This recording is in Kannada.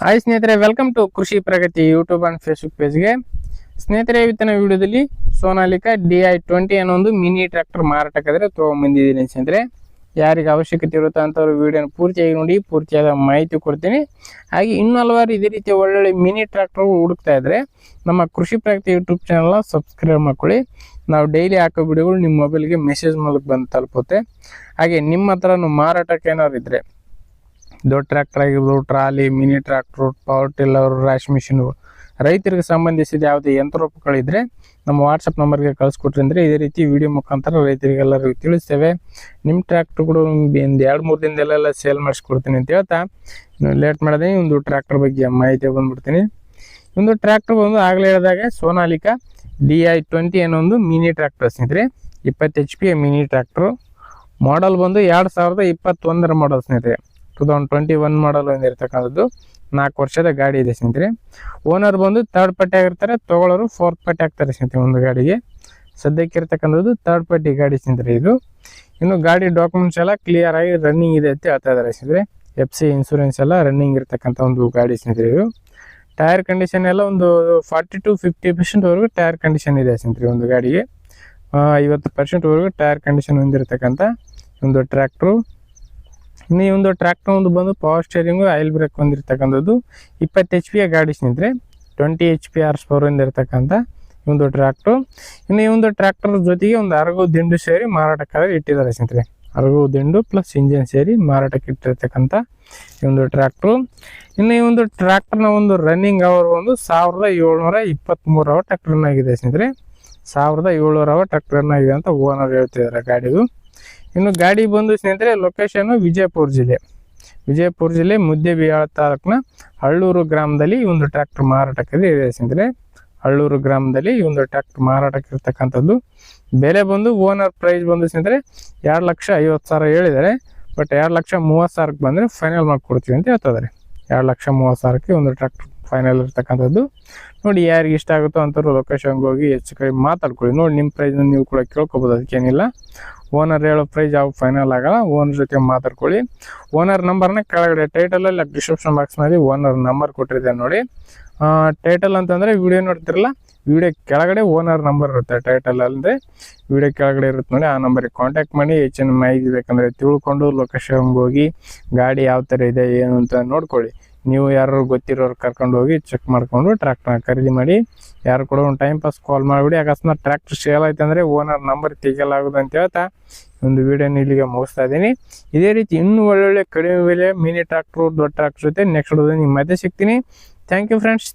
ಹಾಯ್ ಸ್ನೇಹಿತರೆ welcome to Krishi Pragati YouTube and Facebook ಪೇಜ್ಗೆ ಸ್ನೇಹಿತರೆ, ಇವತ್ತಿನ ವಿಡಿಯೋದಲ್ಲಿ ಸೋನಾಲಿಕಾ ಡಿ ಐ ಟ್ವೆಂಟಿ ಅನ್ನೋ ಒಂದು ಮಿನಿ ಟ್ರ್ಯಾಕ್ಟರ್ ಮಾರಾಟಕ್ಕಾದ್ರೆ ತೊಗೊಂಬಂದಿದ್ದೀನಿ ಸ್ನೇಹಿತರೆ. ಯಾರಿಗೆ ಅವಶ್ಯಕತೆ ಇರುತ್ತೋ ಅಂಥವ್ರು ವಿಡಿಯೋನ ಪೂರ್ತಿಯಾಗಿ ನೋಡಿ, ಪೂರ್ತಿಯಾದ ಮಾಹಿತಿ ಕೊಡ್ತೀನಿ. ಹಾಗೆ ಇನ್ನೂ ಹಲವಾರು ಇದೇ ರೀತಿಯ ಒಳ್ಳೊಳ್ಳೆ ಮಿನಿ ಟ್ರ್ಯಾಕ್ಟರ್ಗಳು ಹುಡುಕ್ತಾ ಇದ್ರೆ ನಮ್ಮ ಕೃಷಿ ಪ್ರಗತಿ ಯೂಟ್ಯೂಬ್ ಚಾನಲ್ನ ಸಬ್ಸ್ಕ್ರೈಬ್ ಮಾಡ್ಕೊಳ್ಳಿ. ನಾವು ಡೈಲಿ ಹಾಕೋ ವಿಡಿಯೋಗಳು ನಿಮ್ಮ ಮೊಬೈಲ್ಗೆ ಮೆಸೇಜ್ ಮೂಲಕ ಬಂದು ತಲುಪುತ್ತೆ. ಹಾಗೆ ನಿಮ್ಮ ಹತ್ರನೂ ಮಾರಾಟಕ್ಕೆ ಏನಾದ್ರು ಇದ್ರೆ ದೊಡ್ಡ ಟ್ರ್ಯಾಕ್ಟರ್ ಆಗಿರ್ಬೋದು, trolley mini tractor power tiller rash machine ರೈತರಿಗೆ ಸಂಬಂಧಿಸಿದ ಯಾವುದೇ ಯಂತ್ರೋಪಗಳಿದ್ರೆ ನಮ್ಮ ವಾಟ್ಸಪ್ ನಂಬರ್ಗೆ ಕಳಿಸ್ಕೊಟ್ರಿ ಅಂದರೆ ಇದೇ ರೀತಿ ವಿಡಿಯೋ ಮುಖಾಂತರ ರೈತರಿಗೆಲ್ಲರಿಗೂ ತಿಳಿಸ್ತೇವೆ. ನಿಮ್ಮ ಟ್ರ್ಯಾಕ್ಟ್ರುಗಳು ಒಂದು ಎರಡು, ಮೂರು ದಿನದಲ್ಲೆಲ್ಲ ಸೇಲ್ ಮಾಡಿಸ್ಕೊಡ್ತೀನಿ ಅಂತ ಹೇಳ್ತಾ ಲೇಟ್ ಮಾಡದೆ ಒಂದು ಟ್ರ್ಯಾಕ್ಟರ್ ಬಗ್ಗೆ ಮಾಹಿತಿ ಬಂದ್ಬಿಡ್ತೀನಿ. ಒಂದು ಟ್ರ್ಯಾಕ್ಟರ್ ಬಂದು ಆಗಲೇ ಹೇಳಿದಾಗ ಸೋನಾಲಿಕಾ ಡಿ ಐ ಟ್ವೆಂಟಿ ಒಂದು ಮಿನಿ ಟ್ರ್ಯಾಕ್ಟರ್ ಸ್ನೇಹಿತರೆ, ಇಪ್ಪತ್ತು H P mini tractor model ಬಂದು ಎರಡು ಸಾವಿರದ ಇಪ್ಪತ್ತೊಂದರ ಮಾಡಲ್ ಸ್ನೇಹಿತರೆ. Two thousand twenty one model ಒಂದಿರ್ತಕ್ಕಂಥದ್ದು ನಾಲ್ಕು ವರ್ಷದ ಗಾಡಿ ಇದೆ ಸ್ನೇಹಿತರೆ. ಓನರ್ ಬಂದು ಥರ್ಡ್ ಪಾರ್ಟಿ ಆಗಿರ್ತಾರೆ, ತಗೊಳ್ಳೋರು ಫೋರ್ತ್ ಪಾರ್ಟಿ ಆಗ್ತಾರೆ ಸ್ನೇಹಿತರೆ ಒಂದು ಗಾಡಿಗೆ. ಸದ್ಯಕ್ಕೆ ಇರ್ತಕ್ಕಂಥದ್ದು ಥರ್ಡ್ ಪಾರ್ಟಿ ಗಾಡಿ ಸ್ನೇಹಿತರೆ ಇದು. ಇನ್ನು ಗಾಡಿ ಡಾಕ್ಯುಮೆಂಟ್ಸ್ ಎಲ್ಲ ಕ್ಲಿಯರ್ ಆಗಿ ರನ್ನಿಂಗ್ ಇದೆ ಅಂತ ಹೇಳ್ತಾ ಇದ್ದಾರೆ ಸ್ನೇಹಿತರೆ. ಎಫ್ ಸಿ ಇನ್ಸೂರೆನ್ಸ್ ಎಲ್ಲ ರನ್ನಿಂಗ್ ಇರ್ತಕ್ಕಂಥ ಒಂದು ಗಾಡಿ ಸ್ನೇಹಿತರೆ ಇದು. ಟೈರ್ ಕಂಡೀಷನ್ ಎಲ್ಲ ಒಂದು ಫಾರ್ಟಿ ಟು ಫಿಫ್ಟಿ ಪರ್ಸೆಂಟ್ವರೆಗೂ ಟೈರ್ ಕಂಡೀಷನ್ ಇದೆ ಸ್ನೇಹಿತರೆ ಒಂದು ಗಾಡಿಗೆ. ಐವತ್ತು ಪರ್ಸೆಂಟ್ವರೆಗೂ ಟೈರ್ ಕಂಡೀಷನ್ ಹೊಂದಿರತಕ್ಕಂಥ ಒಂದು ಟ್ರ್ಯಾಕ್ಟ್ರು ಇನ್ನು ಈ ಒಂದು ಟ್ರ್ಯಾಕ್ಟರ್ ಒಂದು ಬಂದು ಪವರ್ ಸ್ಟೇರಿಂಗು ಆಯಿಲ್ ಬ್ರೇಕ್ ಹೊಂದಿರತಕ್ಕಂಥದ್ದು ಇಪ್ಪತ್ತು ಎಚ್ ಪಿಯ ಗಾಡಿ ಸ್ನೇಹಿತರೆ twenty H P horse power ಹೊಂದಿರತಕ್ಕಂಥ ಈ ಒಂದು ಟ್ರ್ಯಾಕ್ಟ್ರು ಇನ್ನು ಈ ಒಂದು ಟ್ರ್ಯಾಕ್ಟರ್ ಜೊತೆಗೆ ಒಂದು ಅರಗು ದಿಂಡು ಸೇರಿ ಮಾರಾಟಕ್ಕಾಗಿ ಇಟ್ಟಿದ್ದಾರೆ ಸ್ನೇಹಿತರೆ. ಅರಗು ದಿಂಡು ಪ್ಲಸ್ ಇಂಜಿನ್ ಸೇರಿ ಮಾರಾಟಕ್ಕೆ ಇಟ್ಟಿರ್ತಕ್ಕಂಥ ಈ ಒಂದು ಟ್ರ್ಯಾಕ್ಟ್ರು ಇನ್ನು ಈ ಒಂದು ಟ್ರ್ಯಾಕ್ಟರ್ನ ಒಂದು ರನ್ನಿಂಗ್ ಅವರ್ ಒಂದು ಸಾವಿರದ ಏಳ್ನೂರ ಇಪ್ಪತ್ತ್ಮೂರು ಅವರ್ ಟ್ರ್ಯಾಕ್ಟರ್ನಾಗಿದೆ ಸ್ನೇಹಿತರೆ. ಸಾವಿರದ ಏಳ್ನೂರ ಅವರ್ ಟ್ರ್ಯಾಕ್ಟರ್ನಾಗಿದೆ ಅಂತ ಓನರ್ ಹೇಳ್ತಿದ್ದಾರೆ ಗಾಡಿದು. ಇನ್ನು ಗಾಡಿ ಬಂದು ಸ್ನೇಹಿತರೆ ಲೊಕೇಶನ್ ವಿಜಯಪುರ ಜಿಲ್ಲೆ. ವಿಜಯಪುರ ಜಿಲ್ಲೆ ಮುದ್ದೇಬಿಹಾಳ ತಾಲೂಕ್ನ ಹಳ್ಳೂರು ಗ್ರಾಮದಲ್ಲಿ ಈ ಒಂದು ಟ್ರ್ಯಾಕ್ಟರ್ ಮಾರಾಟಕ್ಕೆ ಇದೆ. ಸ್ನೇಹಿತರೆ, ಹಳ್ಳೂರು ಗ್ರಾಮದಲ್ಲಿ ಈ ಒಂದು ಟ್ರ್ಯಾಕ್ಟರ್ ಮಾರಾಟಕ್ಕೆ ಇರ್ತಕ್ಕಂಥದ್ದು. ಬೆಲೆ ಬಂದು ಓನರ್ ಪ್ರೈಸ್ ಬಂದು ಸ್ನೇಹಿತರೆ, ಎರಡು ಲಕ್ಷ ಐವತ್ತು ಸಾವಿರ ಹೇಳಿದ್ದಾರೆ. ಬಟ್ ಎರಡು ಲಕ್ಷ ಮೂವತ್ತು ಸಾವಿರಕ್ಕೆ ಬಂದರೆ ಫೈನಲ್ ಮಾಡಿಕೊಡ್ತೀವಿ ಅಂತ ಹೇಳ್ತಿದ್ದಾರೆ ಎರಡು ಲಕ್ಷ ಮೂವತ್ತು ಸಾವಿರಕ್ಕೆ ಒಂದು ಟ್ರ್ಯಾಕ್ಟರ್ ಫೈನಲ್ ಇರ್ತಕ್ಕಂಥದ್ದು. ನೋಡಿ ಯಾರಿಗೆ ಇಷ್ಟ ಆಗುತ್ತೋ ಅಂಥವ್ರು ಲೊಕೇಶನ್ಗೆ ಹೋಗಿ ಹೆಚ್ಚು ಕಡಿಮೆ ಮಾತಾಡ್ಕೊಳ್ಳಿ. ನೋಡಿ ನಿಮ್ಮ ಪ್ರೈಸ್ನ ನೀವು ಕೂಡ ಕೇಳ್ಕೊಬೋದು, ಅದಕ್ಕೇನಿಲ್ಲ. ಓನರ್ ಹೇಳೋ ಪ್ರೈಸ್ ಯಾವ ಫೈನಲ್ ಆಗಲ್ಲ ಓನರ್ ಜೊತೆ ಮಾತಾಡ್ಕೊಳ್ಳಿ. ಓನರ್ ನಂಬರ್ನ ಕೆಳಗಡೆ ಟೈಟಲಲ್ಲಿ ಡಿಸ್ಕ್ರಿಪ್ಷನ್ ಬಾಕ್ಸ್ನಲ್ಲಿ ಓನರ್ ನಂಬರ್ ಕೊಟ್ಟಿದ್ದೆ ನೋಡಿ. ಟೈಟಲ್ ಅಂತಂದರೆ ವಿಡಿಯೋ ನೋಡ್ತಿರಲ್ಲ ವಿಡಿಯೋ ಕೆಳಗಡೆ ಓನರ್ ನಂಬರ್ ಇರುತ್ತೆ ಟೈಟಲ್ ಅಂದರೆ ವಿಡಿಯೋ ಕೆಳಗಡೆ ಇರುತ್ತೆ ನೋಡಿ, ಆ ನಂಬರಿಗೆ ಕಾಂಟ್ಯಾಕ್ಟ್ ಮಾಡಿ, ಹೆಚ್ಚಿನ ಮಾಹಿತಿ ಬೇಕಂದರೆ ತಿಳ್ಕೊಂಡು ಲೊಕೇಶನ್ಗೆ ಹೋಗಿ, ಗಾಡಿ ಯಾವ ಥರ ಇದೆ, ಏನು ಅಂತ ನೋಡ್ಕೊಳ್ಳಿ. ನೀವು ಯಾರು ಗೊತ್ತಿರೋರು ಕರ್ಕೊಂಡು ಹೋಗಿ ಚೆಕ್ ಮಾಡ್ಕೊಂಡು ಟ್ರ್ಯಾಕ್ಟರ್ನ ಖರೀದಿ ಮಾಡಿ, ಯಾರು ಕೂಡ ಒಂದು ಟೈಮ್ ಪಾಸ್ ಕಾಲ್ ಮಾಡಿಬಿಡಿ. ಅಕಸ್ಮಾತ್ ಟ್ರ್ಯಾಕ್ಟರ್ ಸೇಲ್ ಆಯ್ತು ಅಂದರೆ ಓನರ್ ನಂಬರ್ ತೆಗೆಯಲಾಗುದು ಅಂತ ಹೇಳ್ತಾ ಒಂದು ವಿಡಿಯೋನ ಇಲ್ಲಿಗೆ ಮುಗಿಸ್ತಾ ಇದ್ದೀನಿ. ಇದೇ ರೀತಿ ಇನ್ನೂ ಒಳ್ಳೊಳ್ಳೆ ಕಡಿಮೆ ಬೆಲೆ ಮಿನಿ ಟ್ರ್ಯಾಕ್ಟ್ರು ದೊಡ್ಡ ಟ್ರ್ಯಾಕ್ಟರ್ ಜೊತೆ ನೆಕ್ಸ್ಟ್ ನಿಮ್ಮ ಮತ್ತೆ ಸಿಗ್ತೀನಿ. Thank you friends